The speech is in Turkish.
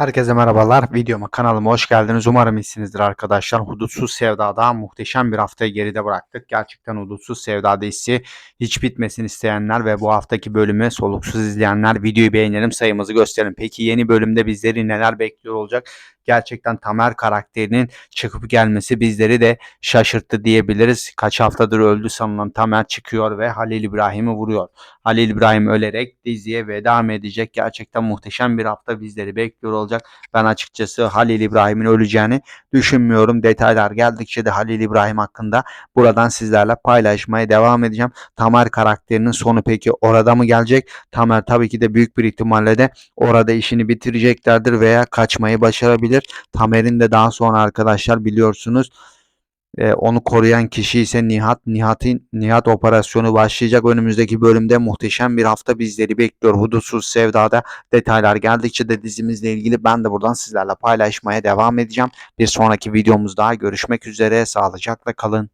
Herkese merhabalar. Videoma kanalıma hoş geldiniz. Umarım iyisinizdir arkadaşlar. Hudutsuz Sevda'da muhteşem bir haftayı geride bıraktık. Gerçekten Hudutsuz Sevda dizisi hiç bitmesin isteyenler ve bu haftaki bölümü soluksuz izleyenler videoyu beğenelim sayımızı gösterin. Peki yeni bölümde bizleri neler bekliyor olacak? Gerçekten Tamer karakterinin çıkıp gelmesi bizleri de şaşırttı diyebiliriz. Kaç haftadır öldü sanılan Tamer çıkıyor ve Halil İbrahim'i vuruyor. Halil İbrahim ölerek diziye veda mı edecek? Gerçekten muhteşem bir hafta bizleri bekliyor olacak. Ben açıkçası Halil İbrahim'in öleceğini düşünmüyorum. Detaylar geldikçe de Halil İbrahim hakkında buradan sizlerle paylaşmaya devam edeceğim. Tamer karakterinin sonu peki orada mı gelecek? Tamer tabii ki de büyük bir ihtimalle de orada işini bitireceklerdir veya kaçmayı başarabilir. Tamer'in de daha sonra arkadaşlar biliyorsunuz e, onu koruyan kişi ise Nihat. Nihat'in Nihat operasyonu başlayacak. Önümüzdeki bölümde muhteşem bir hafta bizleri bekliyor. Hudutsuz Sevda'da detaylar geldikçe de dizimizle ilgili ben de buradan sizlerle paylaşmaya devam edeceğim. Bir sonraki videomuzda görüşmek üzere. Sağlıcakla kalın.